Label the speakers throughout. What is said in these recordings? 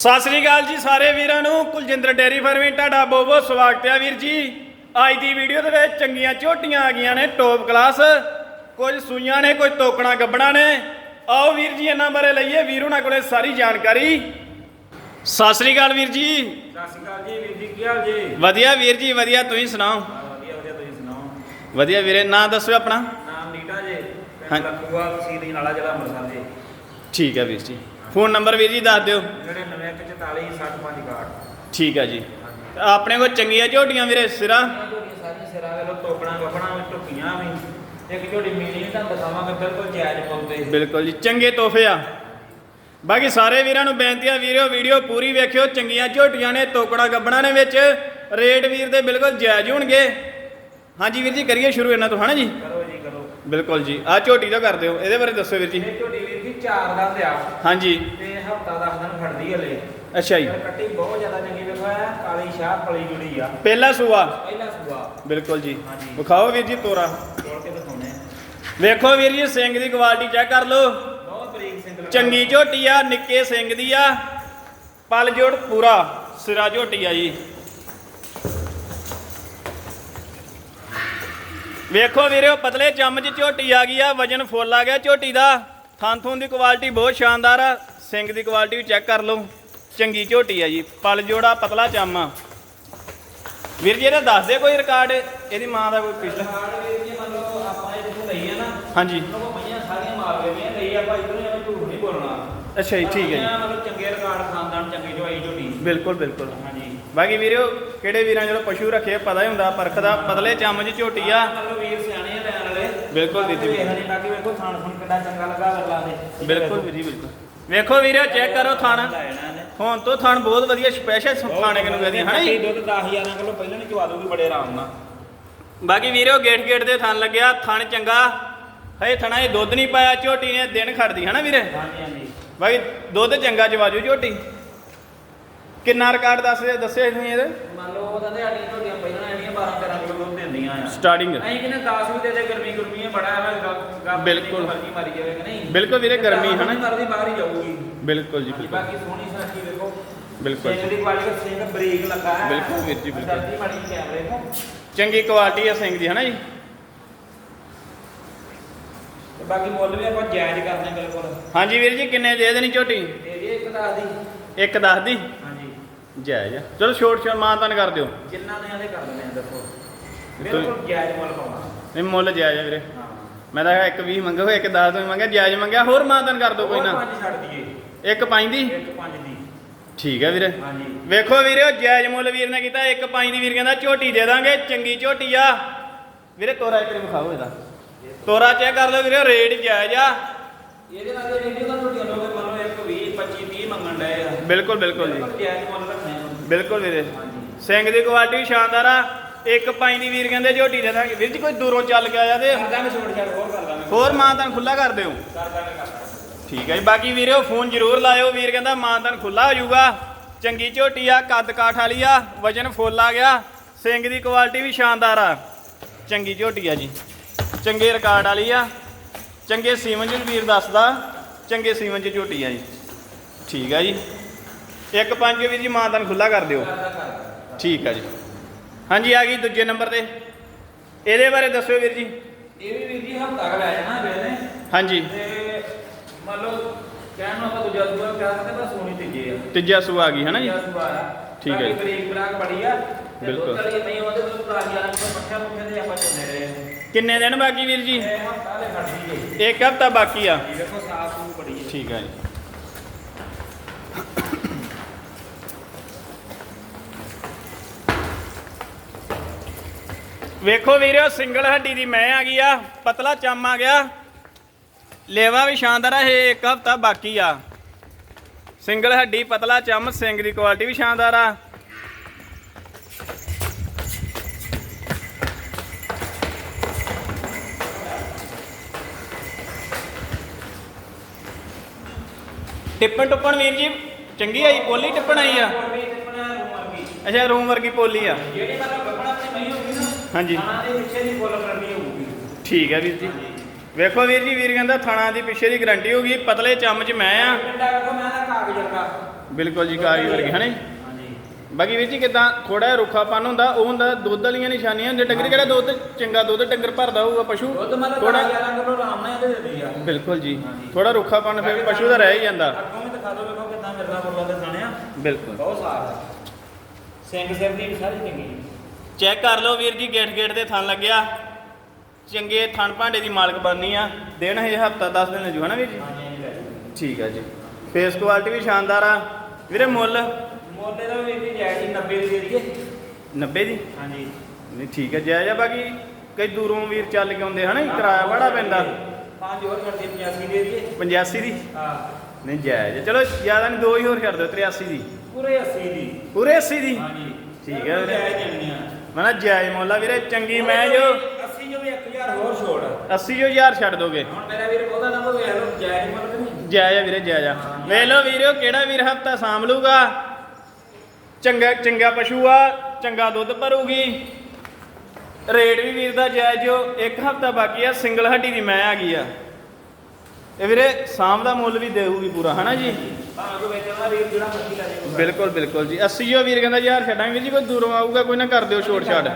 Speaker 1: ਸਤਿ ਸ੍ਰੀ ਅਕਾਲ ਜੀ ਸਾਰੇ ਵੀਰਾਂ ਨੂੰ। ਕੁਲਜਿੰਦਰ ਡੇਰੀ ਫਾਰਮਿੰਗ ਤੁਹਾਡਾ ਬਹੁਤ ਬਹੁਤ ਸਵਾਗਤ ਹੈ ਵੀਰ ਜੀ। ਅੱਜ ਦੀ ਵੀਡੀਓ ਦੇ ਵਿੱਚ ਚੰਗੀਆਂ ਝੋਟੀਆਂ ਆ ਗਈਆਂ ਨੇ ਟੌਪ ਕਲਾਸ ਕੁਝ ਸੂਈਆਂ ਨੇ ਕੁਝ ਤੋਕਣਾ ਗੱਬਣਾ ਨੇ। ਆਓ ਵੀਰ ਜੀ ਇਹਨਾਂ ਬਾਰੇ ਲਈਏ ਵੀਰ ਉਹਨਾਂ ਕੋਲੇ ਸਾਰੀ ਜਾਣਕਾਰੀ। ਸਤਿ ਸ੍ਰੀ ਅਕਾਲ ਵੀਰ ਜੀ।
Speaker 2: ਸਤਿ ਸ਼੍ਰੀ ਅਕਾਲ ਜੀ ਵੀਰ ਜੀ ਕੀ ਹਾਲ ਜੀ?
Speaker 1: ਵਧੀਆ ਵੀਰ ਜੀ ਵਧੀਆ ਤੁਸੀਂ ਸੁਣਾਓ?
Speaker 2: ਵਧੀਆ ਵਧੀਆ ਤੁਸੀਂ ਸੁਣਾਓ?
Speaker 1: ਵਧੀਆ ਵੀਰੇ ਨਾਂ ਦੱਸੋ ਆਪਣਾ।
Speaker 2: ਨਾਮ ਨੀਟਾ ਜੀ
Speaker 1: ਹਾਂ।
Speaker 2: ਪਿੰਡ ਲੱਖੂਆ ਤਹਿਸੀਲ ਨਾਲਾ ਜ਼ਿਲ੍ਹਾ ਅੰਮ੍ਰਿਤਸਰ ਜੀ।
Speaker 1: ਠੀਕ ਹੈ ਵੀਰ ਜੀ। ਫੋਨ ਨੰਬਰ ਵੀਰ ਜੀ ਦੱਸ ਦਿਓ।
Speaker 2: 9944 65
Speaker 1: ਠੀਕ ਹੈ ਜੀ। ਆਪਣੇ ਕੋਲ ਚੰਗੀਆਂ ਝੋਟੀਆਂ ਵੀਰੇ ਸਿਰਾ?
Speaker 2: ਝੋਟੀਆਂ ਸਾਰੀਆਂ ਸਿਰਾਂ ਵੇਲੋ ਟੋਕਣਾ ਗੱਪਣਾ ਵੀ ਟੁੱਕੀਆਂ ਵੀ। ਇੱਕ ਝੋਟੀ ਮੀਲੀ ਵੀ ਤੁਹਾਨੂੰ ਦਿਖਾਵਾਂਗੇ ਬਿਲਕੁਲ ਜਾਇਜ਼
Speaker 1: ਜੀ। ਚੰਗੇ ਤੋਹਫੇ ਆ। ਬਾਕੀ ਸਾਰੇ ਵੀਰਾਂ ਨੂੰ ਬੇਨਤੀ ਆ ਵੀਰਿਓ ਵੀਡੀਓ ਪੂਰੀ ਵੇਖਿਓ ਚੰਗੀਆਂ ਝੋਟੀਆਂ ਨੇ ਤੋਕੜਾ ਗੱਬਣਾ ਨੇ ਵਿੱਚ। ਰੇਟ ਵੀਰ ਦੇ ਬਿਲਕੁਲ ਜਾਇਜ਼ ਹੋਣਗੇ। ਹਾਂਜੀ ਵੀਰ ਜੀ ਕਰੀਏ ਸ਼ੁਰੂ ਇਹਨਾਂ ਤੋਂ ਹਨਾ ਜੀ?
Speaker 2: ਕਰੋ ਜੀ ਕਰੋ।
Speaker 1: ਬਿਲਕੁਲ ਜੀ ਆ ਝੋਟੀ ਤੋਂ ਕਰ ਦਿਓ ਇਹਦੇ ਬਾਰੇ ਦੱਸੋ ਵੀਰ ਜੀ।
Speaker 2: ਇਹ ਝੋਟੀ ਵੀਰ ਚਾਰ ਦਾ ਤੇ ਆ
Speaker 1: ਹਾਂਜੀ।
Speaker 2: ਤੇ ਹਫਤਾ ਦਸ ਦਿਨ ਖੜਦੀ ਹਲੇ।
Speaker 1: ਅੱਛਾ ਜੀ।
Speaker 2: ਕੱਟੀ ਬਹੁਤ ਜ਼ਿਆਦਾ ਚੰਗੀ ਵੇਖੋ ਆ ਕਾਲੀ ਸ਼ਾਹ ਪਲੀ ਜੁੜੀ ਆ।
Speaker 1: ਪਹਿਲਾ ਸੂਆ?
Speaker 2: ਪਹਿਲਾ ਸੂਆ।
Speaker 1: ਬਿਲਕੁਲ ਜੀ।
Speaker 2: ਹਾਂਜੀ।
Speaker 1: ਵਿਖਾਓ ਵੀਰ ਜੀ ਤੋਰਾ।
Speaker 2: ਤੋੜ ਕੇ ਦਿਖਾਉਣੇ
Speaker 1: ਵੇਖੋ ਵੀਰ ਜੀ ਸਿੰਘ ਦੀ ਕੁਆਲਿਟੀ ਚੈੱਕ ਕਰ ਲਓ।
Speaker 2: ਬਹੁਤ ਬਰੀਕ ਸਿੰਗਲ
Speaker 1: ਚੰਗੀ ਝੋਟੀ ਆ ਨਿੱਕੇ ਸਿੰਘ ਦੀ ਆ। ਪਲ ਜੋੜ ਪੂਰਾ ਸਿਰਾ ਝੋਟੀ ਆ ਜੀ। ਵੇਖੋ ਵੀਰਿਓ ਪਤਲੇ ਚਮਚ ਝੋਟੀ ਆ ਗਈ ਆ ਵਜਨ ਫੁੱਲ ਆ ਗਿਆ ਝੋਟੀ ਦਾ। ਥੂਣ ਦੀ ਕੁਆਲਿਟੀ ਬਹੁਤ ਸ਼ਾਨਦਾਰ ਆ। ਸਿੰਘ ਦੀ ਕੁਆਲਿਟੀ ਵੀ ਚੈੱਕ ਕਰ ਲਓ। ਚੰਗੀ ਝੋਟੀ ਆ ਜੀ। ਪਲ ਜੋੜਾ ਪਤਲਾ ਚਮ। ਵੀਰ ਜੀ ਇਹਦਾ ਦੱਸ ਦੇ ਕੋਈ ਰਿਕਾਰਡ ਇਹਦੀ ਮਾਂ ਦਾ ਕੋਈ ਪਿਛਲਾ?
Speaker 2: ਕਾਰਡ ਵੀਰ ਜੀ ਮੰਨ ਲਓ ਆਪਾਂ ਇਹ ਜਿੱਥੋਂ ਲਈ ਹੈ ਨਾ
Speaker 1: ਹਾਂਜੀ।
Speaker 2: ਉਹਨਾਂ ਕੋਲ ਪਈਆਂ ਸਾਰੀਆਂ ਮਾਰ ਕੇ ਵੀ ਲਈ ਆਪਾਂ ਇਧਰੋਂ ਐਵੇਂ ਝੂਠ ਨਹੀਂ ਬੋਲਣਾ।
Speaker 1: ਅੱਛਾ ਜੀ ਠੀਕ ਹੈ ਜੀ।
Speaker 2: ਮਤਲਬ ਚੰਗੇ ਰਿਕਾਰਡ ਖਾਨਦਾਨ ਚੰਗੇ ਜਵਾਈ ਝੋਟੀ।
Speaker 1: ਬਿਲਕੁਲ ਬਿਲਕੁਲ।
Speaker 2: ਹਾਂਜੀ।
Speaker 1: ਬਾਕੀ ਵੀਰਿਓ ਕਿਹੜੇ ਵੀਰਾਂ ਜਦੋਂ ਪਸ਼ੂ ਰੱਖੇ ਪਤਾ ਹੀ ਹੁੰਦਾ ਪਰਖ ਦਾ। ਪਤਲੇ ਚਮਚ ਝੋਟੀ ਆ।
Speaker 2: ਮਤਲਬ ਵੀਰ
Speaker 1: ਬਿਲਕੁਲ ਵੀਰ ਜੀ,
Speaker 2: ਵੇਖ ਨਹੀਂ ਬਾਕੀ ਵੇਖੋ ਥਾਣ ਥੁਣ ਕਿੱਡਾ ਚੰਗਾ ਲੱਗਾ ਵਰਲਾ ਦੇ
Speaker 1: ਬਿਲਕੁਲ ਵੀਰ ਜੀ ਬਿਲਕੁਲ। ਵੇਖੋ ਵੀਰਿਓ ਚੈੱਕ ਕਰੋ ਥਣ।
Speaker 2: ਨੇ
Speaker 1: ਹੁਣ ਤੋਂ ਥਣ ਬਹੁਤ ਵਧੀਆ ਸਪੈਸ਼ਲ ਖਾਣੇ ਕਿਨੂੰ ਕਹਦੀ ਹਨਾ ਜੀ?
Speaker 2: ਦੁੱਧ 10000 ਕਿਲੋ ਪਹਿਲਾਂ ਨਹੀਂ ਚਵਾ ਦੂਗੀ ਬੜੇ ਆਰਾਮ ਨਾਲ।
Speaker 1: ਬਾਕੀ ਵੀਰਿਓ ਗੇਟ ਗੇਟ ਦੇ ਥਣ ਲੱਗਿਆ ਥਣ ਚੰਗਾ। ਹਏ ਥਣਾ ਇਹ ਦੁੱਧ ਨਹੀਂ ਪਾਇਆ ਝੋਟੀ ਨੇ ਦਿਨ ਖੜਦੀ ਹਨਾ ਵੀਰੇ?
Speaker 2: ਹਾਂਜੀ ਹਾਂਜੀ।
Speaker 1: ਬਾਕੀ ਦੁੱਧ ਚੰਗਾ ਚਵਾਜੂ ਝੋਟੀ। ਕਿੰਨਾ ਰਿਕਾਰਡ ਦੱਸ ਦੱਸਿਆ ਤੁਸੀਂ ਇਹਦੇ?
Speaker 2: ਮੰਨ ਲਓ ਉਹਦਾ ਤੇ ਸਾਡੀਆਂ ਝੋਟੀਆਂ ਪਹਿਲਾਂ ਜਿਹੜੀਆਂ 12 13 ਦਿੰਦੀਆਂ ਆ
Speaker 1: ਸਟਾਰਟਿੰਗ
Speaker 2: ਅਸੀਂ ਕਿਨੇ 10 ਵੀ ਦੇ ਦੇ ਗਰਮੀ ਗਰਮੀ ਹੈ ਬੜਾ ਗੱਪ
Speaker 1: ਬਿਲਕੁਲ।
Speaker 2: ਮਰਜ਼ੀ ਮਾਰੀ ਜਾਵੇ ਕਿ ਨਹੀਂ?
Speaker 1: ਬਿਲਕੁਲ ਵੀਰੇ ਗਰਮੀ ਹਨਾ।
Speaker 2: ਮਰਜ਼ੀ ਬਾਹਰ ਹੀ ਜਾਊਗੀ।
Speaker 1: ਬਿਲਕੁਲ ਜੀ ਬਿਲਕੁਲ।
Speaker 2: ਬਾਕੀ ਸੋਹਣੀ ਸਾਖੀ ਵੇਖੋ
Speaker 1: ਬਿਲਕੁਲ
Speaker 2: ਸਿੰਘ ਦੀ ਕੁਆਲਿਟੀ ਸਿੰਘ ਬਰੀਕ ਲੱਗਾ ਹੈ।
Speaker 1: ਬਿਲਕੁਲ ਵੀਰ ਜੀ, ਬਿਲਕੁਲ।
Speaker 2: ਜਲਦੀ ਮਾੜੀ ਕੈਮਰੇ ਤੋਂ।
Speaker 1: ਚੰਗੀ ਕੁਆਲਿਟੀ ਆ ਸਿੰਘ ਦੀ ਹਨਾ ਜੀ?
Speaker 2: ਤੇ ਬਾਕੀ ਮੁੱਲ ਵੀ ਆਪਾਂ ਜਾਇਜ਼ ਕਰਦੇ ਹਾਂ ਬਿਲਕੁਲ।
Speaker 1: ਹਾਂਜੀ ਵੀਰ ਜੀ ਕਿੰਨੇ ਦੇ ਦੇਣੀ ਝੋਟੀ?
Speaker 2: ਜੀ ਇੱਕ ਦੱਸ ਦੀ।
Speaker 1: ਇੱਕ ਦੱਸ ਦੀ?
Speaker 2: ਹਾਂਜੀ।
Speaker 1: ਜਾਇਜ਼। ਚਲੋ ਛੋਟ ਛੋਟ ਮਾਨਤਾਨ ਕਰ ਦਿਓ।
Speaker 2: ਜਿੰਨਾ ਦੇ ਆਦੇ ਕਰ ਦਿੰਦੇ ਆ ਦੇਖੋ ਬਿਲਕੁਲ ਜਾਇਜ਼ ਮੁੱਲ ਪਾਉਣਾ।
Speaker 1: ਨਹੀਂ ਮੁੱਲ ਜਾਇਜ਼ ਆ ਵੀਰੇ।
Speaker 2: ਹਾਂ।
Speaker 1: ਮੈਂ ਤਾਂ ਕਿਹਾ ਇੱਕ 20 ਮੰਗੋ ਇੱਕ 10 ਤੋਂ ਮੰਗਿਆ ਜਾਇਜ਼ ਮੰਗਿਆ ਹੋਰ ਮਾਨਤਾਨ ਕਰ ਦਿਓ ਕੋਈ ਨਾ।
Speaker 2: ਪੰਜ ਛੱਡ ਦਈਏ।
Speaker 1: ਇੱਕ ਪੰਜ ਦੀ?
Speaker 2: ਇੱਕ ਪੰਜ ਦੀ।
Speaker 1: ਠੀਕ ਹੈ ਵੀਰੇ।
Speaker 2: ਹਾਂਜੀ।
Speaker 1: ਵੇਖੋ ਵੀਰੇ ਜਾਇਜ਼ ਮੁੱਲ ਵੀਰ ਨੇ ਕੀਤਾ ਇੱਕ ਪੰਜ ਦੀ ਵੀਰ ਕਹਿੰਦਾ ਝੋਟੀ ਦੇ ਦਾਂਗੇ ਚੰਗੀ ਝੋਟੀ ਆ। ਵੀਰੇ ਤੋਰਾ ਇੱਕ ਵਾਰੀ ਵਿਖਾਓ ਇਹਦਾ। ਤੋਰਾ ਚੈੱਕ ਕਰ ਲਓ ਵੀਰੇ ਰੇਟ ਜਾਇਜ਼ ਆ।
Speaker 2: ਇਹਦੇ ਨਾਲ ਦੇ ਵੀਡੀਓ ਦਾ ਤੁਹਾਡੀ ਲੋਗੇ ਮੰਨ ਲਓ ਇੱਕ 20 25 30 ਮੰਗਣ ਡਏ ਆ।
Speaker 1: ਬਿਲਕੁਲ ਬਿਲਕੁਲ ਜੀ।
Speaker 2: ਬਿਲਕੁਲ ਜਾਇਜ਼ ਮੁੱਲ ਰੱਖਣੇ ਆ।
Speaker 1: ਬਿਲਕੁਲ ਵੀਰੇ।
Speaker 2: ਹਾਂਜੀ।
Speaker 1: ਸਿੰਘ ਦੀ ਕੁਆਲਿਟੀ ਸ਼ਾਨਦਾਰ ਆ। ਇੱਕ ਦੀ ਵੀਰ ਕਹਿੰਦੇ ਝੋਟੀ ਦੇ ਦਾਂਗੇ। ਵੀਰ ਜੀ ਕੋਈ ਦੂਰੋਂ ਚੱਲ ਕੇ ਆਇਆ ਤੇ
Speaker 2: ਦਾਂਗੇ ਛੋਟ ਛਾਟ ਹੋਰ ਕਰ ਦਾਂਗੇ
Speaker 1: ਹੋਰ ਮਾਨਤਾਨ ਖੁੱਲਾ ਕਰ ਦਿਓ।
Speaker 2: ਕਰ ਦਾਂਗੇ
Speaker 1: ਠੀਕ ਹੈ ਜੀ ਬਾਕੀ ਵੀਰੋ ਫੋਨ ਜ਼ਰੂਰ ਲਾਇਓ। ਵੀਰ ਕਹਿੰਦਾ ਮਾਨਤਾਨ ਖੁੱਲਾ ਹੋ ਜਾਊਗਾ। ਚੰਗੀ ਝੋਟੀ ਆ ਕੱਦ ਕਾਠ ਵਾਲੀ ਆ ਵਜਨ ਫੁੱਲ ਆ ਗਿਆ। ਸਿੰਘ ਦੀ ਕੁਆਲਿਟੀ ਵੀ ਸ਼ਾਨਦਾਰ ਆ। ਚੰਗੀ ਝੋਟੀ ਆ ਜੀ। ਚੰਗੇ ਰਿਕਾਰਡ ਵਾਲੀ ਆ। ਚੰਗੇ ਸੀਮਨ ਜੀ ਵੀਰ ਦੱਸਦਾ ਚੰਗੇ ਸੀਮਨ ਚ ਝੋਟੀ ਆ ਜੀ। ਠੀਕ ਆ ਜੀ। ਇੱਕ ਪੰਜ ਵੀਰ ਜੀ ਮਾਨਤਾਨ ਖੁੱਲਾ ਕਰ ਦਿਓ। ਠੀਕ ਆ ਜੀ। ਹਾਂਜੀ ਆ ਗਈ ਦੂਜੇ ਨੰਬਰ ਤੇ। ਇਹਦੇ ਬਾਰੇ ਦੱਸਿਓ ਵੀਰ ਜੀ।
Speaker 2: ਇਹ ਵੀ ਵੀਰ ਜੀ ਹਫਤਾ ਕ ਲੈ ਜਾਣਾ ਵੇਲੇ
Speaker 1: ਹਾਂਜੀ।
Speaker 2: ਤੇ ਮੰਨ ਲਓ ਕਹਿਣ ਨੂੰ ਆਪਾਂ ਦੂਜਾ ਦੂਆ ਕਹਿ ਸਕਦੇ ਪਰ ਸੋਣੀ ਤੀਜੇ ਆ।
Speaker 1: ਤੀਜਾ ਸੂ ਆ ਗਈ ਹੈ ਨਾ ਜੀ?
Speaker 2: ਤੀਜਾ ਸੂਆ ਆ।
Speaker 1: ਠੀਕ ਹੈ ਜੀ।
Speaker 2: ਬਰੀਕ ਬਰਾਕ ਬੜੀ ਆ।
Speaker 1: ਬਿਲਕੁਲ।
Speaker 2: ਦੁੱਧ ਵਾਲੀ ਨਹੀਂ ਉਹਦੇ ਤੋਂ ਤਾਜ਼ੀ ਵਾਲਾ ਕੋਈ ਪੱਠਿਆਂ ਪੁੱਠਿਆਂ ਦੇ ਆਪਾਂ ਚੁੰਨੇ ਰਹੇ ਆ।
Speaker 1: ਕਿੰਨੇ ਦਿਨ ਬਾਕੀ ਵੀਰ ਜੀ?
Speaker 2: ਇਹ ਹਫਤਾ ਦੇ ਖੜਦੀ ਜੇ
Speaker 1: ਇੱਕ ਹਫਤਾ ਬਾਕੀ ਆ।
Speaker 2: ਸਾਫ਼ ਬੜੀ ਹੈ
Speaker 1: ਠੀਕ ਆ ਜੀ। ਵੇਖੋ ਵੀਰਿਓ, ਸਿੰਗਲ ਹੱਡੀ ਦੀ ਮੈਂ ਆ ਗਈ ਆ, ਪਤਲਾ ਚਮ ਆ ਗਿਆ। ਲੇਵਾ ਵੀ ਸ਼ਾਨਦਾਰ ਆ, ਇਹ ਇੱਕ ਹਫਤਾ ਬਾਕੀ ਆ। ਸਿੰਗਲ ਹੱਡੀ, ਪਤਲਾ ਚਮ, ਸਿੰਗ ਦੀ ਕੁਆਲਿਟੀ ਵੀ ਸ਼ਾਨਦਾਰ ਆ। ਟਿੱਪਣ ਟੁੱਪਣ ਵੀਰ ਜੀ, ਚੰਗੀ ਆਈ, ਪੋਲੀ ਟਿੱਪਣ ਆਈ ਆ? ਅੱਛਾ, ਰੂਮ ਵਰਗੀ ਪੋਲੀ ਆ।
Speaker 2: ਜਿਹੜੀ ਮਤਲਬ ਗੱਪਣਾ ਆਪਣੀ ਨਹੀਂ ਹੋਊਗੀ ਨਾ
Speaker 1: ਹਾਂਜੀ।
Speaker 2: ਖਾਣਾ ਦੇ ਪਿੱਛੇ ਦੀ ਫੁੱਲ ਕਰਨੀ ਹੋਊਗੀ।
Speaker 1: ਠੀਕ ਹੈ ਵੀਰ ਜੀ। ਵੇਖੋ ਵੀਰ ਜੀ ਵੀਰ ਕਹਿੰਦਾ ਥਾਣਾ ਦੀ ਪਿੱਛੇ ਦੀ ਗਰੰਟੀ ਹੋਗੀ ਪਤਲੇ ਚਮਚ ਮੈਂ ਆ।
Speaker 2: ਪਿੰਡਾ ਵੇਖੋ ਮੈਂ ਨਾ ਕਾਗਜ਼ ਵਰਗਾ
Speaker 1: ਬਿਲਕੁਲ ਜੀ ਕਾਰੀ ਵਰਗੇ ਹਨੇ ਬਾਕੀ ਵੀਰ ਜੀ ਕਿਦਾਂ ਥੋੜਾ ਰੁੱਖਾਪਨ ਹੁੰਦਾ ਉਹ ਹੁੰਦਾ ਦੁੱਧ ਵਾਲੀਆਂ ਨਿਸ਼ਾਨੀਆਂ ਹੁੰਦੀਆਂ ਡੰਗਰ ਕਿਹੜਾ ਦੁੱਧ ਚੰਗਾ ਦੁੱਧ ਡੰਗਰ ਭਰਦਾ ਹੋਊਗਾ ਪਸ਼ੂ ਥੋੜਾ
Speaker 2: 11 ਕਿਲੋ ਆਰਾਮ ਨਾਲ ਇਹਦੇ ਦਿੰਦੀ ਆ।
Speaker 1: ਬਿਲਕੁਲ ਜੀ। ਥੋੜਾ ਰੁੱਖਾਪਨ ਫਿਰ ਪਸ਼ੂ ਦਾ ਰਹਿ ਹੀ ਜਾਂਦਾ।
Speaker 2: ਅੱਗੋਂ ਵੀ ਦਿਖਾ ਦੋ ਵੇਖੋ ਕਿਦਾਂ ਮਿਰਦਾ ਬੁਰਲਾ ਦੇ ਸਾਣਿਆ
Speaker 1: ਬਿਲਕੁਲ।
Speaker 2: ਬਹੁਤ ਸਾਫ਼ ਹੈ ਸਿੰਘ ਸਿਰ ਦੀ ਸਾਰੀ ਚੰਗੀ।
Speaker 1: ਚੈੱਕ ਕਰ ਲਓ ਵੀਰ ਜੀ ਗੇਟ ਗੇਟ ਤੇ ਥਣ ਲੱਗਿਆ। ਚੰਗੇ ਥਣ ਭਾਂਡੇ ਦੀ ਮਾਲਕ ਬਣਨੀ ਆ। ਦਿਨ ਹਜੇ ਹਫਤਾ 10 ਦਿਨ ਜੂ ਹਨਾ ਵੀਰ ਜੀ। ਠੀਕ ਆ ਜੀ। ਫੇਸ ਕੁਆਲਿਟੀ ਵੀ ਸ਼ਾਨਦਾਰ ਆ। ਵੀਰੇ ਮੁੱਲ?
Speaker 2: ਮੋਢੇ ਦਾ ਵੀ ਵੀ ਜਾਇਜ਼ ਹੀ 90 ਦੀ ਦੇ ਦਈਏ
Speaker 1: 90 ਦੀ?
Speaker 2: ਹਾਂਜੀ।
Speaker 1: ਨਹੀਂ ਠੀਕ ਹੈ ਜਾਇਜ਼ ਆ ਬਾਕੀ ਕਈ ਦੂਰੋਂ ਵੀਰ ਚੱਲ ਕੇ ਆਉਂਦੇ ਹਨਾ ਕਿਰਾਇਆ ਬੜਾ ਪੈਂਦਾ।
Speaker 2: ਪੰਜ ਹੋਰ ਕਰਦੇ 85 ਦੇ ਦਈਏ।
Speaker 1: 85 ਦੀ?
Speaker 2: ਹਾਂ।
Speaker 1: ਨਹੀਂ ਜਾਇਜ਼ ਆ। ਚਲੋ ਜ਼ਿਆਦਾ ਨਹੀਂ ਦੋ ਹੀ ਹੋਰ ਕਰ ਦਿਓ 83 ਦੀ।
Speaker 2: ਪੂਰੇ 80 ਦੀ।
Speaker 1: ਪੂਰੇ 80 ਦੀ?
Speaker 2: ਹਾਂਜੀ।
Speaker 1: ਠੀਕ ਹੈ ਵੀਰੇ।
Speaker 2: ਜਾਇਜ਼ ਦੇਣੀ ਆ।
Speaker 1: ਮਨਾ ਜਾਇਜ਼ ਮੁੱਲ ਵੀਰੇ ਚੰਗੀ ਮੈਂ ਜੋ।
Speaker 2: 80 ਜੋ ਵੀ 1000 ਹੋਰ ਛੋੜ।
Speaker 1: 80 ਜੋ ਹਜ਼ਾਰ ਛੱਡ ਦੋਗੇ।
Speaker 2: ਹੁਣ ਮੇਰਾ ਵੀਰ ਬਹੁਤਾ ਨਾ ਵੇਖ ਲਓ ਜਾਇਜ਼ ਮੁੱਲ ਤੇ ਨਹੀਂ।
Speaker 1: ਜਾਇਜ਼ ਆ ਵੀਰੇ ਜਾਇਜ਼ ਆ। ਵੇਖ ਲਓ ਵੀਰੋ ਕਿਹੜਾ ਵੀਰ ਹਫਤਾ ਸਾਂਭ ਲੂਗਾ। ਚੰਗਾ ਚੰਗਾ ਪਸ਼ੂ ਆ ਚੰਗਾ ਦੁੱਧ ਭਰੂਗੀ। ਰੇਟ ਵੀ ਵੀਰ ਦਾ ਜਾਇਜ਼ ਜੋ ਇੱਕ ਹਫਤਾ ਬਾਕੀ ਆ ਸਿੰਗਲ ਹੱਡੀ ਦੀ ਮੈਂ ਆ ਗਈ ਆ। ਇਹ ਵੀਰੇ ਸਾਂਭ ਦਾ ਮੁੱਲ ਵੀ ਦੇਊਗੀ ਪੂਰਾ ਹਨਾ ਜੀ? ਬਿਲਕੁਲ ਬਿਲਕੁਲ ਜੀ। 80 ਜੋ ਵੀਰ ਕਹਿੰਦਾ ਯਾਰ ਛੱਡਾਂਗੇ ਵੀਰ ਜੀ ਕੋਈ ਦੂਰੋਂ ਆਊਗਾ ਕੋਈ ਨਾ ਕਰ ਦਿਓ ਛੋਟ ਛੱਡ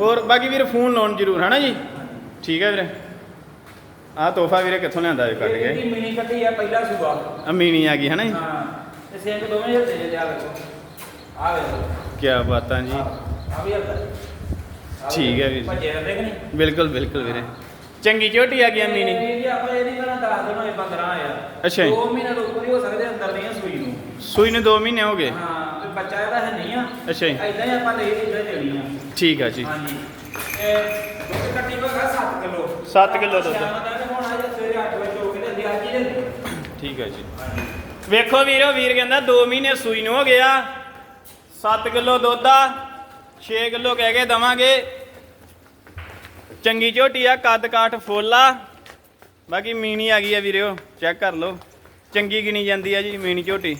Speaker 1: ਹੋਰ ਬਾਕੀ ਵੀਰ ਫੋਨ ਲਾਉਣ ਜ਼ਰੂਰ ਹਨਾ ਜੀ? ਠੀਕ ਹੈ ਵੀਰੇ। ਆਹ ਤੋਹਫਾ ਵੀਰੇ ਕਿੱਥੋਂ ਲਿਆਂਦਾ ਇਹ ਕੱਢ
Speaker 2: ਇਹ
Speaker 1: ਕੇ
Speaker 2: ਜਿਹੜੀ ਮਿਨੀ ਕੱਟੀ ਆ ਪਹਿਲਾ ਸੂਆ।
Speaker 1: ਅਮੀਨੀ ਆ ਗਈ ਹਨਾ ਜੀ?
Speaker 2: ਹਾਂ ਤੇ ਸਿੰਘ ਦੋਵੇਂ ਹਿਲਦੇ ਜੇ ਆ ਵੇਖੋ। ਆ ਵੇਖੋ।
Speaker 1: ਕੀ ਬਾਤਾਂ ਜੀ।
Speaker 2: ਆ ਵੀ
Speaker 1: ਠੀਕ ਹੈ ਵੀਰ ਜੀ। ਬਿਲਕੁਲ ਬਿਲਕੁਲ ਵੀਰੇ। ਚੰਗੀ ਝੋਟੀ ਆ ਗਈ ਅਮੀਨੀ
Speaker 2: ਇਹ ਜੀ ਆਪਾਂ ਇਹਦੀ ਤਰ੍ਹਾਂ ਦੱਸ ਦੇਣਾ ਇਹ 15 ਆ।
Speaker 1: ਅੱਛਾ ਜੀ।
Speaker 2: 2 ਮਹੀਨੇ ਤੋਂ ਉੱਪਰ ਹੀ ਹੋ ਸਕਦੇ ਅੰਦਰ ਦੀਆਂ ਸੂਈ ਨੂੰ।
Speaker 1: ਸੂਈ ਨੂੰ 2 ਮਹੀਨੇ ਹੋ ਗਏ।
Speaker 2: ਹਾਂ ਤੇ ਬੱਚਾ ਇਹਦਾ ਹੈ ਨਹੀਂ ਆ।
Speaker 1: ਅੱਛਾ ਜੀ।
Speaker 2: ਐਦਾਂ ਹੀ ਆਪਾਂ ਲਈ ਦੀ ਦੇਣੀ ਆ
Speaker 1: ਠੀਕ ਆ ਜੀ।
Speaker 2: ਹਾਂਜੀ। ਇਹ ਦੁੱਧ ਕੱਟੀ ਬਗਾ 7 ਕਿਲੋ।
Speaker 1: 7 ਕਿਲੋ ਦੁੱਧ।
Speaker 2: ਸ਼ਾਮ ਦਾ ਹੁਣ ਆ ਜਾ ਸਵੇਰੇ 8 ਵਜੇ ਹੋ ਕੇ ਤੇ ਅੱਜ ਹੀ ਦੇ
Speaker 1: ਠੀਕ ਆ ਜੀ। ਵੇਖੋ ਵੀਰੋ ਵੀਰ ਕਹਿੰਦਾ 2 ਮਹੀਨੇ ਸੂਈ ਨੂੰ ਹੋ ਗਿਆ। 7 ਕਿਲੋ ਦੁੱਧ ਆ 6 ਕਿਲੋ ਕਹਿ ਕੇ ਦਵਾਂਗੇ। ਚੰਗੀ ਝੋਟੀ ਆ ਕੱਦ ਕਾਠ ਫੁੱਲ ਆ। ਬਾਕੀ ਮੀਣੀ ਆ ਗਈ ਆ ਵੀਰਿਓ ਚੈੱਕ ਕਰ ਲਓ। ਚੰਗੀ ਗਿਣੀ ਜਾਂਦੀ ਆ ਜੀ ਮੀਣੀ ਝੋਟੀ।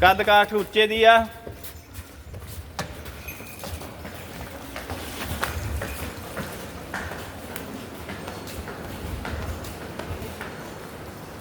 Speaker 1: ਕੱਦ ਕਾਠ ਉੱਚੇ ਦੀ ਆ।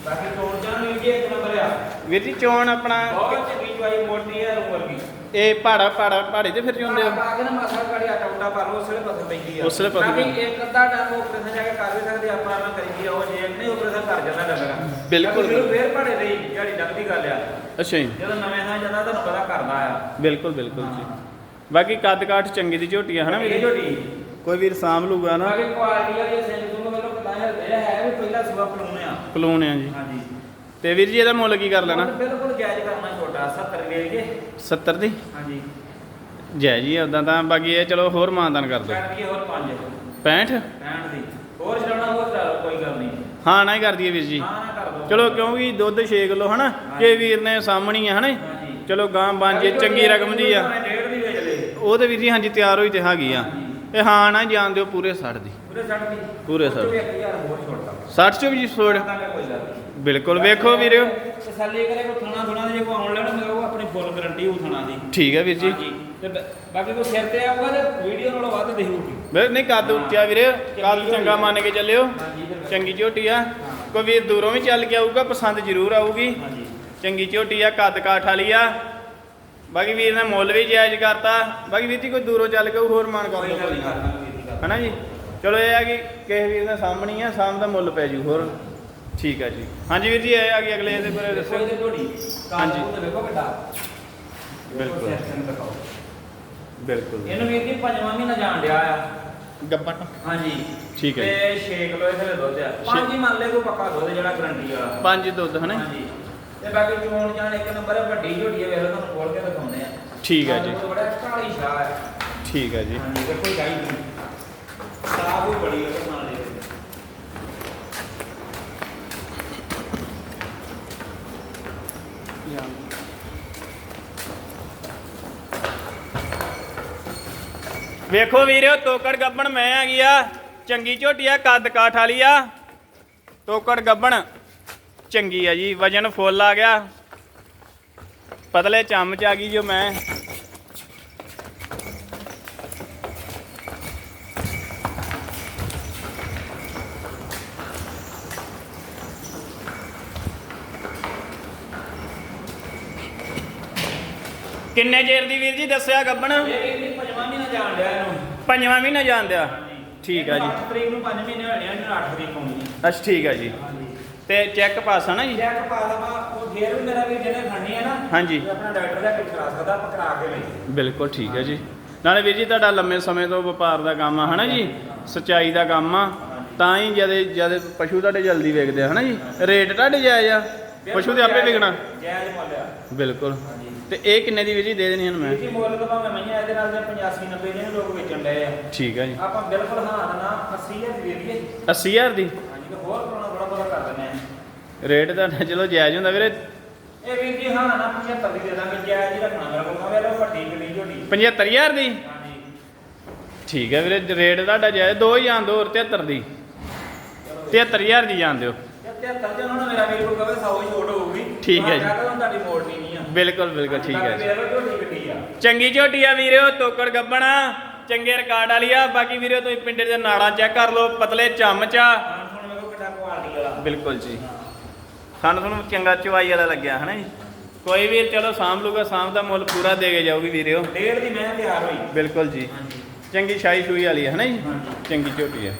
Speaker 2: ਬਾਕੀ ਤੋੜ ਜਾਣ ਵੀ ਜੀ ਇੱਕ ਨੰਬਰ ਆ।
Speaker 1: ਵੀਰ ਜੀ ਚੋਣ ਆਪਣਾ
Speaker 2: ਬਹੁਤ ਚੰਗੀ ਚਵਾਈ ਮੋਟੀ ਆ ਰੂਮ ਵਰਗੀ
Speaker 1: ਇਹ ਪਹਾੜਾ ਪਹਾੜਾ ਪਹਾੜੇ ਤੇ ਫਿਰ ਜਾਂਦੇ ਹੋ
Speaker 2: ਆ। ਕੇ ਨਾ ਮਾਸਾ ਕੜਿਆ ਟੌਟਾ ਪਾ ਲਓ ਉਸਲੇ ਪਸੰਦ ਪੈਂਦੀ ਆ।
Speaker 1: ਉਸਲੇ
Speaker 2: ਬਾਕੀ
Speaker 1: ਪੈਂਦੀ।
Speaker 2: ਇੱਕ ਅੱਧਾ ਟਾਈਮ ਆਪਰੇਸ਼ਨ ਜਾ ਕੇ ਕਰ ਵੀ ਸਕਦੇ ਆਪਾਂ ਨਾ ਕਰੀਦੀ ਆ ਉਹ ਜੇ ਨਹੀਂ ਆਪਰੇਸ਼ਨ ਕਰ ਜਾਂਦਾ ਲੱਗਣਾ
Speaker 1: ਬਿਲਕੁਲ।
Speaker 2: ਫੇਰ ਪੜੇ ਰਹੀ ਜਿਹੜੀ ਡੱਬਦੀ ਗੱਲ ਆ।
Speaker 1: ਅੱਛਾ ਜੀ।
Speaker 2: ਜਦੋਂ ਨਵੇਂ ਥਾਂ ਜਾਂਦਾ ਤੁਹਾਨੂੰ ਪਤਾ ਕਰਦਾ ਆ।
Speaker 1: ਬਿਲਕੁਲ ਬਿਲਕੁਲ ਜੀ। ਬਾਕੀ ਕੱਦ ਕਾਠ ਚੰਗੀ ਦੀ ਝੋਟੀ ਆ ਹਨਾ ਵੀਰੇ
Speaker 2: ਝੋਟੀ।
Speaker 1: ਕੋਈ ਵੀਰ ਸਾਂਭ ਲੂਗਾ ਨਾ।
Speaker 2: ਬਾਕੀ ਕੁਆਲਿਟੀ ਵਾਲੀ ਸਿੰਘ ਤੋਂ ਮੈਨੂੰ ਪਤਾ ਹੈ ਇਹ ਹੈ ਵੀ ਪਹਿਲਾ ਸੁਬਾ ਪਲੂਣ ਆ।
Speaker 1: ਕਲੋਨ ਆ ਜੀ।
Speaker 2: ਹਾਂਜੀ।
Speaker 1: ਤੇ ਵੀਰ ਜੀ ਇਹਦਾ ਮੁੱਲ ਕੀ ਕਰ ਲੈਣਾ?
Speaker 2: ਬਿਲਕੁਲ ਜਾਇਜ਼ ਕਰਨਾ ਛੋਟਾ 70 ਰੁਪਏ ਜੀ।
Speaker 1: 70 ਦੀ?
Speaker 2: ਹਾਂਜੀ।
Speaker 1: ਜੈ ਜੀ ਉਦਾਂ ਤਾਂ ਬਾਕੀ ਇਹ ਚਲੋ ਹੋਰ ਮਾਨਦਾਨ ਕਰ ਦਿਓ।
Speaker 2: ਕਰ ਹੋਰ 5
Speaker 1: 65
Speaker 2: 65 ਦੀ। ਹੋਰ ਛਡਾਉਣਾ ਹੋਰ ਚਲਾ ਕੋਈ ਗੱਲ ਨਹੀਂ।
Speaker 1: ਹਾਂ ਨਾ ਹੀ ਕਰ ਦਈਏ ਵੀਰ ਜੀ।
Speaker 2: ਹਾਂ ਨਾ ਕਰ ਦੋ
Speaker 1: ਚਲੋ ਕਿਉਂਕਿ ਦੁੱਧ 6 ਕਿਲੋ ਹਨਾ ਕਿ ਵੀਰ ਨੇ ਸਾਹਮਣੀ ਆ ਹਨਾ। ਚਲੋ ਗਾਂ ਬਣ ਜੇ ਚੰਗੀ ਰਕਮ ਦੀ ਆ।
Speaker 2: ਦੀ
Speaker 1: ਉਹ ਤੇ ਵੀਰ ਜੀ ਹਾਂਜੀ ਤਿਆਰ ਹੋਈ ਤੇ ਹੈਗੀ ਆ। ਇਹ ਹਾਂ ਨਾ ਜਾਣ ਦਿਓ ਪੂਰੇ 60 ਦੀ।
Speaker 2: ਪੂਰੇ 60 ਦੀ।
Speaker 1: ਪੂਰੇ
Speaker 2: ਉਹ 'ਚੋਂ
Speaker 1: 60
Speaker 2: ਵੀ ਇੱਕ ਹਜ਼ਾਰ ਹੋਰ ਛੋੜਦਾ
Speaker 1: 60 ਚ ਵੀ ਛੋੜ।
Speaker 2: ਕਿ
Speaker 1: ਬਿਲਕੁਲ ਵੇਖੋ ਵੀਰਿਓ
Speaker 2: ਤਸੱਲੀ ਕਰੇ ਕੋ ਥਾਣਾ ਥੁਣਾ ਦੇ ਜੇ ਕੋ ਆਨਲਾਈਨ ਮੇਰੇ ਉਹ ਆਪਣੀ ਫੁੱਲ ਗਾਰੰਟੀ ਉਹ ਥਾਣਾ ਦੀ।
Speaker 1: ਠੀਕ ਹੈ ਵੀਰ ਜੀ।
Speaker 2: ਤੇ ਬਾਕੀ ਕੋਈ ਸਿਰ ਤੇ ਆਊਗਾ ਤੇ ਵੀਡੀਓ ਨਾਲੋਂ ਵੱਧ ਦੇਖੂਗੀ
Speaker 1: ਵੇ ਨਹੀਂ ਕੱਦ ਉੱਚਾ ਵੀਰੇ। ਕੱਦ ਚੰਗਾ ਮੰਨ ਕੇ ਚੱਲਿਓ। ਚੰਗੀ ਝੋਟੀ ਆ। ਕੋਈ ਵੀਰ ਦੂਰੋਂ ਵੀ ਚੱਲ ਕੇ ਆਊਗਾ ਪਸੰਦ ਜ਼ਰੂਰ ਆਊਗੀ। ਚੰਗੀ ਝੋਟੀ ਆ ਕੱਦ ਕਾਠ ਵਾਲੀ ਆ। ਬਾਕੀ ਵੀਰ ਨੇ ਮੁੱਲ ਵੀ ਜਾਇਜ਼ ਕਰਤਾ। ਬਾਕੀ ਵੀਰ ਜੀ ਕੋਈ ਦੂਰੋਂ ਚੱਲ ਕੇ ਹੋਰ ਮਾਨ ਕਰ
Speaker 2: ਦੀ
Speaker 1: ਹਨਾ ਜੀ? ਚਲੋ ਇਹ ਆ ਕਿ ਕਿਸੇ ਵੀਰ ਦੇ ਸਾਹਮਣੇ ਆ ਸਾਹਮ ਦਾ ਮੁੱਲ ਪੈ ਜੂ ਹੋਰ। ਠੀਕ ਆ ਜੀ। ਹਾਂਜੀ ਵੀਰ ਜੀ ਇਹ ਆ ਕਿ ਅਗਲੇ ਇਹਦੇ ਬਾਰੇ
Speaker 2: ਦੱਸੋ।
Speaker 1: ਹਾਂਜੀ। ਬਿਲਕੁਲ। ਬਿਲਕੁਲ।
Speaker 2: ਇਹਨੂੰ ਵੀਰ ਜੀ ਪੰਜਵਾਂ ਮਹੀਨਾ ਜਾਣ ਡਿਆ ਆ।
Speaker 1: ਗੱਬਨ
Speaker 2: ਹਾਂਜੀ।
Speaker 1: ਠੀਕ ਹੈ
Speaker 2: ਤੇ 6 ਕਿਲੋ ਇਹਦੇ ਦੁੱਧ ਆ। ਪੰਜ ਹੀ ਮੰਨ ਲੈ ਕੋਈ ਪੱਕਾ ਦੁੱਧ ਜਿਹੜਾ ਗਰੰਟੀ ਵਾਲਾ।
Speaker 1: ਪੰਜ ਦੁੱਧ ਹਨਾ
Speaker 2: ਹਾਂਜੀ। ਤੇ ਬਾਕੀ ਚੋਣ ਜਾਣ ਇੱਕ ਨੰਬਰ ਹੈ ਵੱਡੀ ਝੋਟੀ ਹੈ ਵੇਖ ਲਓ ਤੁਹਾਨੂੰ ਖੋਲ ਕੇ ਦਿਖਾਉਂਦੇ ਆ।
Speaker 1: ਠੀਕ ਹੈ ਜੀ।
Speaker 2: ਬੜਾ ਕਾਲੀ ਸ਼ਾਹ ਹੈ
Speaker 1: ਠੀਕ ਹੈ ਜੀ।
Speaker 2: ਹਾਂਜੀ ਕੋਈ ਗਾਈ ਨਹੀਂ ਸਾਫ਼ ਵੀ ਬੜੀ ਹੈ ਨਾਲ ਦੇ
Speaker 1: ਵੇਖੋ ਵੀਰਿਓ ਤੋਕੜ ਗੱਬਣ ਮੈਂ ਆ ਗਈ ਆ। ਚੰਗੀ ਝੋਟੀ ਆ ਕੱਦ ਕਾਠ ਵਾਲੀ ਆ। ਤੋਕੜ ਗੱਬਣ। ਚੰਗੀ ਆ ਜੀ ਵਜਨ ਫੁੱਲ ਆ ਗਿਆ। ਪਤਲੇ ਚੰਮ ਚ ਆ ਗਈ ਜੋ ਮੈਂ। ਕਿੰਨੇ ਚਿਰ ਦੀ ਵੀਰ ਜੀ ਦੱਸਿਆ ਗੱਬਣ?
Speaker 2: ਪੰਜਵਾਂ ਮਹੀਨਾ ਜਾਣ ਡਿਆ ਇਹਨੂੰ।
Speaker 1: ਪੰਜਵਾਂ ਮਹੀਨਾ ਜਾਂਦਿਆ
Speaker 2: ਹਾਂਜੀ।
Speaker 1: ਠੀਕ ਆ ਜੀ।
Speaker 2: 8 ਤਰੀਕ ਨੂੰ 5 ਮਹੀਨੇ ਹੋਣੇ ਆ ਇਹਨੂੰ 8 ਤਰੀਕ ਆਉਣੀ ਹੈ
Speaker 1: ਅੱਛਾ ਠੀਕ ਆ ਜੀ। ਤੇ ਚੈੱਕ ਪਾਸ ਆ ਨਾ ਜੀ?
Speaker 2: ਚੈੱਕ ਪਾ ਲਵਾਂ ਉਹ ਫੇਰ ਵੀ ਮੇਰਾ ਵੀ ਜਿਹਨੇ ਖੜਨੀ ਹੈ ਨਾ
Speaker 1: ਹਾਂਜੀ।
Speaker 2: ਆਪਣਾ ਡਾਕਟਰ ਦਾ ਕਿਟ ਕਰਾ ਸਕਦਾ ਆਪਾਂ ਕਰਾ ਕੇ ਲਈ।
Speaker 1: ਬਿਲਕੁਲ ਠੀਕ ਹੈ ਜੀ। ਨਾਲੇ ਵੀਰ ਜੀ ਤੁਹਾਡਾ ਲੰਮੇ ਸਮੇਂ ਤੋਂ ਵਪਾਰ ਦਾ ਕੰਮ ਆ ਹਨਾ ਜੀ? ਸਚਾਈ ਦਾ ਕੰਮ ਆ। ਤਾਂ ਹੀ ਜਦੇ ਜਦ ਪਸ਼ੂ ਤੁਹਾਡੇ ਜਲਦੀ ਵੇਚਦੇ ਆ ਹਨਾ ਜੀ? ਰੇਟ ਤੁਹਾਡੇ ਜਾਇਜ਼ ਆ? ਪਸ਼ੂ ਤੇ ਆਪੇ ਵਿਕਣਾ।
Speaker 2: ਜਾਇਜ਼ ਮੁੱਲ ਆ।
Speaker 1: ਬਿਲਕੁਲ।
Speaker 2: ਹਾਂਜੀ।
Speaker 1: ਤੇ ਇਹ ਕਿੰਨੇ ਦੀ ਵੀਰ ਜੀ ਦੇ ਦੇਣੀ ਹਨ ਮੈਂ?
Speaker 2: ਇਹ ਜੀ ਮੁੱਲ ਤਾਂ ਭਾਵੇਂ ਮਈਆਂ ਇਹਦੇ ਨਾਲ ਦੇ 85 90 ਦੇ ਲੋਕ ਵੇਚਣ ਡਏ ਆ।
Speaker 1: ਠੀਕ ਹੈ ਜੀ।
Speaker 2: ਆਪਾਂ ਬਿਲਕੁਲ ਹਾਂ ਨਾ 80000 ਦੀ ਦੇ ਦਈਏ
Speaker 1: 80000 ਦੀ?
Speaker 2: ਹਾਂਜੀ ਤੇ ਹੋਰ ਕਰਨਾ ਥੋੜਾ ਬਹੁਤਾ ਕਰ ਦਿੰਦੇ ਆ
Speaker 1: ਰੇਟ ਤਾਂ ਚਲੋ ਜਾਇਜ਼ ਹੁੰਦਾ ਵੀਰੇ।
Speaker 2: ਇਹ ਵੀਰ ਜੀ ਹਾਂ ਨਾ 75 ਦੀ ਦੇ ਦਾਂਗੇ ਜਾਇਜ਼ ਹੀ ਰੱਖਣਾ ਮੇਰਾ ਕੋਲ। ਵੇਲੇ ਵੱਡੀ ਗਲੀ ਝੋਟੀ
Speaker 1: 75000 ਦੀ?
Speaker 2: ਹਾਂਜੀ।
Speaker 1: ਠੀਕ ਹੈ ਵੀਰੇ ਰੇਟ ਤੁਹਾਡਾ ਜਾਇਜ਼ ਦੋ ਹੀ ਜਾਣ ਦੋ। 73 ਦੀ 73000 ਦੀ ਜਾਣ ਦਿਓ।
Speaker 2: ਤੇ 73 ਜੇ ਉਹਨਾਂ ਨੇ ਮੇਰਾ ਵੀਰ ਕੋਲ ਕਵੇ 100 ਹੀ ਛੋਟ ਹੋਊਗੀ।
Speaker 1: ਠੀਕ ਹੈ ਜੀ।
Speaker 2: ਤੁਹਾਡੀ ਮੋੜਨੀ ਨਹੀਂ ਆ।
Speaker 1: ਬਿਲਕੁਲ ਬਿਲਕੁਲ ਠੀਕ ਹੈ ਜੀ।
Speaker 2: ਮੇਰੇ ਆ।
Speaker 1: ਚੰਗੀ ਝੋਟੀ ਆ ਵੀਰਿਓ ਤੋਕੜ ਗੱਬਣਾ ਚੰਗੇ ਰਿਕਾਰਡ ਵਾਲੀ ਆ। ਬਾਕੀ ਵੀਰਿਓ ਤੁਸੀਂ ਪਿੰਡੇ ਦੇ ਨਾੜਾਂ ਚੈੱਕ ਕਰ ਲਓ ਪਤਲੇ ਚਮਚਾ
Speaker 2: ਹਾਂ ਹੁਣ ਮੇਰੇ ਕੋਲ ਕਿੱਡਾ ਕੁਆਲਿਟੀ ਵਾਲਾ।
Speaker 1: ਬਿਲਕੁਲ ਜੀ। ਸਾਨੂੰ ਤੁਹਾਨੂੰ ਚੰਗਾ ਚਵਾਈ ਵਾਲਾ ਲੱਗਿਆ ਹਨਾ ਜੀ? ਕੋਈ ਵੀਰ ਚਲੋ ਸਾਂਭ ਲੂਗਾ ਸਾਂਭ ਦਾ ਮੁੱਲ ਪੂਰਾ ਦੇ ਕੇ ਜਾਊਗੀ ਵੀਰਿਓ
Speaker 2: ਡੇਢ ਦੀ ਮੈਂ ਤਿਆਰ ਹੋਈ।
Speaker 1: ਬਿਲਕੁਲ ਜੀ। ਚੰਗੀ ਸ਼ਾਹੀ ਸ਼ੂਈ ਵਾਲੀ ਹੈ ਹਨਾ ਜੀ। ਚੰਗੀ ਝੋਟੀ ਹੈ।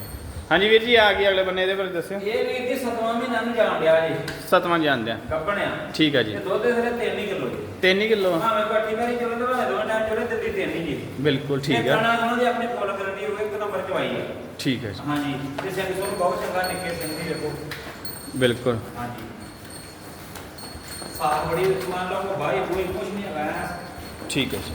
Speaker 1: ਹਾਂਜੀ ਵੀਰ ਜੀ ਆ ਗਈ ਅਗਲੇ ਬੰਨੇ ਇਹਦੇ ਬਾਰੇ ਦੱਸਿਓ।
Speaker 2: ਇਹ ਵੀਰ ਜੀ ਸਤਵਾਂ ਮਹੀਨਾ ਨੂੰ ਜਾਣ ਡਿਆ ਜੀ।
Speaker 1: ਸਤਵਾਂ ਜਾਣਦੇ ਆ
Speaker 2: ਗੱਬਣਿਆ
Speaker 1: ਠੀਕ ਹੈ ਜੀ।
Speaker 2: ਤੇ ਦੁੱਧ ਇਹਦੇ 3 ਕਿਲੋ ਜੀ।
Speaker 1: 3 ਕਿਲੋ
Speaker 2: ਭਾਵੇਂ ਕੱਟੀ ਵਾਰੀ ਚਲੋ ਭਾਵੇਂ ਦੋ ਟਾਈਮ ਚੋਲੇ ਦਿੱਤੀ ਤਿੰਨ ਹੀ ਜੀ।
Speaker 1: ਬਿਲਕੁਲ ਠੀਕ ਹੈ
Speaker 2: ਖਾਣਾ ਉਹਨਾਂ ਦੀ ਆਪਣੀ ਫੁੱਲ ਗਰੰਟੀ ਹੋਵੇ ਇੱਕ ਨੰਬਰ ਚਵਾਈ ਹੈ
Speaker 1: ਠੀਕ ਹੈ ਜੀ।
Speaker 2: ਹਾਂਜੀ। ਤੇ ਸਿੰਘ ਸੋਨ ਬਹੁਤ ਚੰਗਾ ਨਿੱਕੇ ਸਿੰਘ ਦੀ ਵੇਖੋ।
Speaker 1: ਬਿਲਕੁਲ।
Speaker 2: ਹਾਂਜੀ। ਸਾਹ ਬੜੀ ਮੰਨ ਲਓ ਕਿ ਭਾਈ ਕੋਈ ਕੁਝ ਨਹੀਂ ਹੈਗਾ
Speaker 1: ਠੀਕ ਹੈ ਜੀ।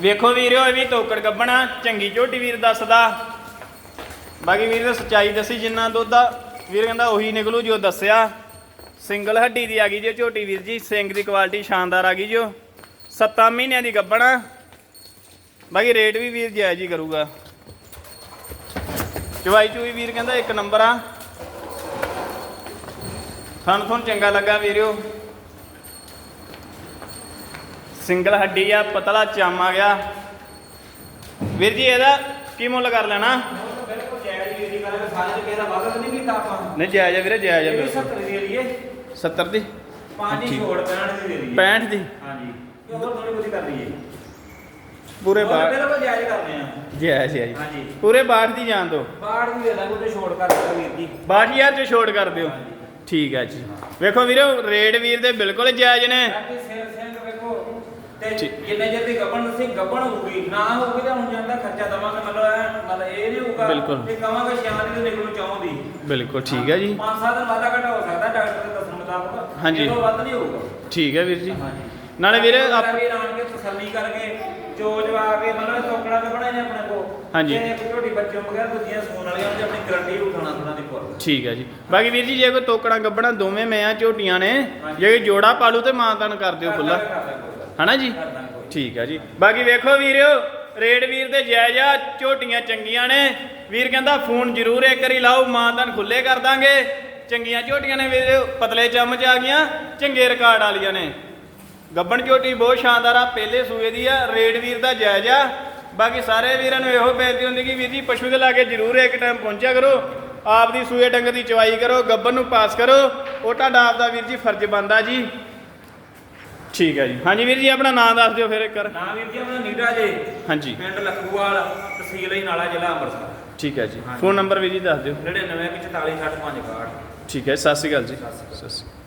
Speaker 1: ਵੇਖੋ ਵੀਰਿਓ ਇਹ ਵੀ ਤੋਕੜ ਗੱਬਣਾ, ਚੰਗੀ ਝੋਟੀ ਵੀਰ ਦੱਸਦਾ। ਬਾਕੀ ਵੀਰ ਨੇ ਸੱਚਾਈ ਦੱਸੀ ਜਿੰਨਾ ਦੁੱਧ ਆ, ਵੀਰ ਕਹਿੰਦਾ ਉਹੀ ਨਿਕਲੂ ਜੋ ਦੱਸਿਆ। ਸਿੰਗਲ ਹੱਡੀ ਦੀ ਆ ਗਈ ਜੋ ਝੋਟੀ ਵੀਰ ਜੀ, ਸਿੰਗ ਦੀ ਕੁਆਲਿਟੀ ਸ਼ਾਨਦਾਰ ਆ ਗਈ ਜੋ। 7 ਮਹੀਨਿਆਂ ਦੀ ਗੱਬਣਾ। ਬਾਕੀ ਰੇਟ ਵੀ ਵੀਰ ਜਾਇਜ਼ ਹੀ ਕਰੂਗਾ। ਚਵਾਈ ਚੂਈ ਵੀਰ ਕਹਿੰਦਾ ਇੱਕ ਨੰਬਰ ਆ। ਸਾਨੂੰ ਤੁਹਾਨੂੰ ਚੰਗਾ ਲੱਗਾ ਵੀਰਿਓ। ਸਿੰਗਲ ਹੱਡੀ ਆ ਪਤਲਾ ਚਮ ਆ ਗਿਆ। ਵੀਰ ਜੀ ਇਹਦਾ ਕੀ ਮੁੱਲ ਕਰ ਲੈਣਾ?
Speaker 2: ਉਹ ਤਾਂ ਬਿਲਕੁਲ ਜਾਇਜ਼ ਹੀ ਦੀ ਗੱਲ ਹੈ ਸਾਰੇ ਤੇ ਕਿਹਦਾ ਵਾਅਦਾ ਨਹੀਂ ਕੀਤਾ ਆਪਾਂ
Speaker 1: ਨਹੀਂ ਜਾਇਜ਼ ਆ ਵੀਰੇ ਜਾਇਜ਼ ਆ ਬਿਲਕੁਲ।
Speaker 2: 70 ਦੀ ਲਈਏ
Speaker 1: 70 ਦੀ।
Speaker 2: ਛੋੜ ਪੈਣ ਦੀ ਦੇ ਦਈਏ।
Speaker 1: 65 ਦੀ?
Speaker 2: ਹਾਂਜੀ। ਹੋਰ ਥੋੜੀ ਬਹੁਤੀ ਕਰ ਲਈਏ।
Speaker 1: ਪੂਰੇ ਬਾੜ
Speaker 2: ਬਿਲਕੁਲ ਜਾਇਜ਼ ਕਰਦੇ ਆ।
Speaker 1: ਜਾਇਜ਼ ਆ ਜੀ।
Speaker 2: ਹਾਂਜੀ।
Speaker 1: ਪੂਰੇ ਬਾੜ ਦੀ ਜਾਣ ਦਿਓ।
Speaker 2: ਬਾੜ ਦੀ ਦੇ ਦਾਂਗੇ ਤੇ ਛੋੜ ਕਰ ਦਿਓ ਵੀਰ ਜੀ।
Speaker 1: 62000 ਚ ਛੋੜ ਕਰ ਦਿਓ। ਠੀਕ ਹੈ ਜੀ। ਵੇਖੋ ਵੀਰੋ ਰੇਟ ਵੀਰ ਦੇ ਬਿਲਕੁਲ ਜਾਇਜ਼ ਨੇ।
Speaker 2: ਬਾਕੀ ਸਿਰ ਸਿੰਘ ਵੇਖੋ ਤੇ
Speaker 1: ਠੀਕ।
Speaker 2: ਜਿੰਨੇ ਚਿਰ ਦੀ ਗੱਬਣ ਸੀ ਗੱਬਣ ਹੋਊਗੀ। ਨਾ ਹੋਊਗੀ ਤਾਂ ਹੁਣ ਜਾਂਦਾ ਖਰਚਾ ਦਵਾਂਗੇ ਮਤਲਬ ਇਹ ਮਤਲਬ ਇਹ ਨਹੀਂ ਹੋਊਗਾ
Speaker 1: ਬਿਲਕੁਲ।
Speaker 2: ਕਿ ਕਵਾਂਗੇ ਸ਼ਾਨ ਦੀ ਨਿਕਲੂ ਚਾਹੁੰਦੀ।
Speaker 1: ਬਿਲਕੁਲ ਠੀਕ ਹੈ ਜੀ।
Speaker 2: ਪੰਜ ਸੱਤ ਦਿਨ ਵਾਧਾ ਘਟਾ ਹੋ ਸਕਦਾ ਡਾਕਟਰ ਦੇ ਦੱਸਣ ਮੁਤਾਬਕ।
Speaker 1: ਹਾਂਜੀ।
Speaker 2: ਇਹ ਤੋਂ ਵੱਧ ਨਹੀਂ ਹੋਊਗਾ।
Speaker 1: ਠੀਕ ਹੈ ਵੀਰ ਜੀ। ਨਾਲੇ ਵੀਰੇ
Speaker 2: ਆਪ
Speaker 1: ਆਪ
Speaker 2: ਵੀ ਆਣ ਕੇ ਤਸੱਲੀ ਕਰਕੇ ਚੋਜ ਵਾ ਕੇ ਮਤਲਬ ਟੋਕੜਾ ਤੇ ਬਣਾਏ ਨੇ ਆਪਣੇ ਕੋ
Speaker 1: ਹਾਂਜੀ।
Speaker 2: ਤੇ ਇੱਕ ਛੋਟੀ ਬੱਚਿਆਂ ਬਗੈਰ ਦੂਜੀਆਂ ਸੂਣ ਵਾਲੀਆਂ ਉਹਦੀ ਆਪਣੀ ਗਰੰਟੀ ਉਠਾਉਣਾ ਥੋੜਾ ਦੀ ਪੁੱਲ
Speaker 1: ਠੀਕ ਹੈ ਜੀ। ਬਾਕੀ ਵੀਰ ਜੀ ਜੇ ਕੋਈ ਤੋਕੜਾ ਗੱਬਣਾ ਦੋਵੇਂ ਮੈਂ ਝੋਟੀਆਂ ਨੇ। ਜੇ ਕੋਈ ਜੋੜਾ ਪਾਲੂ ਤੇ ਮਾਨਤਾਨ ਕਰ ਦਿਓ ਖੁੱਲਾ ਹਨਾ ਜੀ? ਠੀਕ ਹੈ ਜੀ। ਬਾਕੀ ਵੇਖੋ ਵੀਰਿਓ ਰੇਡ ਵੀਰ ਦੇ ਜਾਇਜ਼ ਆ ਝੋਟੀਆਂ ਚੰਗੀਆਂ ਨੇ। ਵੀਰ ਕਹਿੰਦਾ ਫੋਨ ਜ਼ਰੂਰ ਇੱਕ ਵਾਰੀ ਲਾਓ ਮਾਨਤਾਨ ਖੁੱਲੇ ਕਰ ਦਾਂਗੇ। ਚੰਗੀਆਂ ਝੋਟੀਆਂ ਨੇ ਵੀਰ ਪਤਲੇ ਚਮਚ ਆ ਗਈਆਂ ਚੰਗੇ ਰਿਕਾਰਡ ਵਾਲੀਆਂ ਨੇ। ਗੱਬਣ ਝੋਟੀ ਬਹੁਤ ਸ਼ਾਨਦਾਰ ਆ ਪਹਿਲੇ ਸੂਏ ਦੀ ਆ ਰੇਡ ਵੀਰ ਦਾ ਜਾਇਜ਼ ਆ। ਬਾਕੀ ਸਾਰੇ ਵੀਰਾਂ ਨੂੰ ਇਹੋ ਬੇਨਤੀ ਹੁੰਦੀ ਕਿ ਵੀਰ ਜੀ ਪਸ਼ੂ ਦੇ ਲਾਗੇ ਜ਼ਰੂਰ ਇੱਕ ਟਾਈਮ ਪਹੁੰਚਿਆ ਕਰੋ। ਆਪ ਦੀ ਸੂਏ ਡੰਗਰ ਦੀ ਚਵਾਈ ਕਰੋ ਗੱਬਣ ਨੂੰ ਪਾਸ ਕਰੋ। ਉਹ ਤੁਹਾਡਾ ਆਪ ਦਾ ਵੀਰ ਜੀ ਫਰਜ਼ ਬਣਦਾ ਜੀ। ਠੀਕ ਹੈ ਜੀ। ਹਾਂਜੀ ਵੀਰ ਜੀ ਆਪਣਾ ਨਾਮ ਦੱਸ ਦਿਓ ਫਿਰ ਇੱਕ ਵਾਰ।
Speaker 2: ਨਾ ਵੀਰ ਜੀ ਆਪਣਾ ਨੀਟਾ ਜੇ।
Speaker 1: ਹਾਂਜੀ।
Speaker 2: ਪਿੰਡ ਲਖੂਵਾਲ ਤਹਿਸੀਲ ਹੀ ਨਾਲਾ ਜ਼ਿਲ੍ਹਾ ਅੰਮ੍ਰਿਤਸਰ।
Speaker 1: ਠੀਕ ਹੈ ਜੀ। ਫੋਨ ਨੰਬਰ ਵੀਰ ਜੀ ਦੱਸ ਦਿਓ।
Speaker 2: 99 44 65
Speaker 1: ਠੀਕ ਹੈ ਸਤਿ ਸ਼੍ਰੀ ਅਕਾਲ ਜੀ। ਸਤਿ ਸ਼੍ਰੀ ਅਕਾਲ।